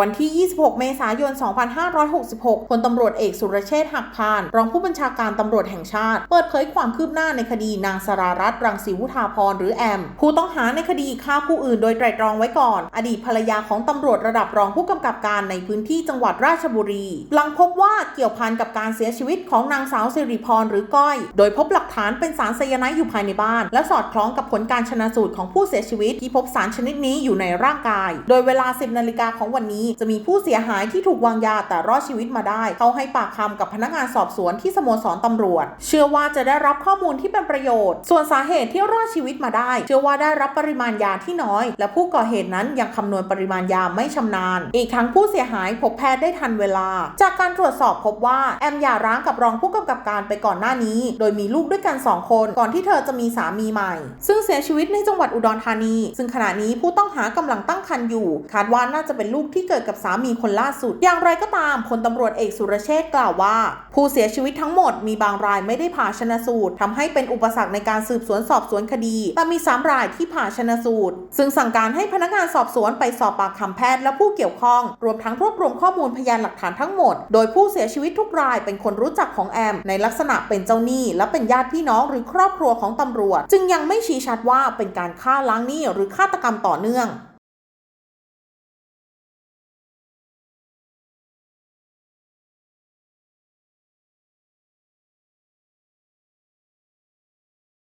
วันที่ 26 เมษายน 2566 พลตำรวจเอกสุรเชษฐ์หักพาน รองผู้บัญชาการตำรวจแห่งชาติ เปิดเผยความคืบหน้าในคดีนางสรารัตน์รังสีวุฒาพรหรือแอม ผู้ต้องหาในคดีฆ่าผู้อื่นโดยไตรตรองไว้ก่อน อดีตภรรยาของตำรวจระดับรองผู้กำกับการในพื้นที่จังหวัดราชบุรี หลังพบว่าเกี่ยวพันกับการเสียชีวิตของนางสาวสิริพรหรือก้อย โดยพบหลักฐานเป็นสารไซยาไนด์อยู่ภายในบ้าน และสอดคล้องกับผลการชนะสูตรของผู้เสียชีวิตที่พบสารชนิดนี้อยู่ในร่างกาย โดยเวลา 10 นาฬิกาของวันนี้จะมีผู้เสียหายที่ถูกวางยาแต่รอดชีวิตมาได้ เขาให้ปากคำกับพนักงานสอบสวนที่สโมสรตำรวจ เชื่อว่าจะได้รับข้อมูลที่เป็นประโยชน์ ส่วนสาเหตุที่รอดชีวิตมาได้ เชื่อว่าได้รับปริมาณยาที่น้อย และผู้ก่อเหตุนั้นยังคำนวณปริมาณยาไม่ชำนาญ อีกทั้งผู้เสียหายพบแพทย์ได้ทันเวลา จากการตรวจสอบพบว่าแอมหย่าร้างกับรองผู้กำกับการไปก่อนหน้านี้ โดยมีลูกด้วยกัน 2 คน ก่อนที่เธอจะมีสามีใหม่ ซึ่งเสียชีวิตในจังหวัดอุดรธานี ซึ่งขณะนี้ผู้ต้องหากำลังตั้งครรภ์อยู่ คาดว่าน่าจะเป็นลูกที่เกิดกับสามีคนล่าสุด อย่างไรก็ตามพลตำรวจเอกสุรเชษฐ์กล่าวว่า ผู้เสียชีวิตทั้งหมดมีบางรายไม่ได้ผ่าชนะสูตรทำให้เป็นอุปสรรคในการสืบสวนสอบสวนคดี แต่มี 3 รายที่ผ่าชนะสูตร ซึ่งสั่งการให้พนักงานสอบสวนไปสอบปากคำแพทย์และผู้เกี่ยวข้อง รวมทั้งรวบรวมข้อมูลพยานหลักฐานทั้งหมด โดยผู้เสียชีวิตทุกรายเป็นคนรู้จักของแอม ในลักษณะเป็นเจ้าหนี้ และเป็นญาติพี่น้องหรือครอบครัวของตำรวจ จึงยังไม่ชี้ชัดว่าเป็นการฆ่าล้างหนี้หรือฆาตกรรมต่อเนื่อง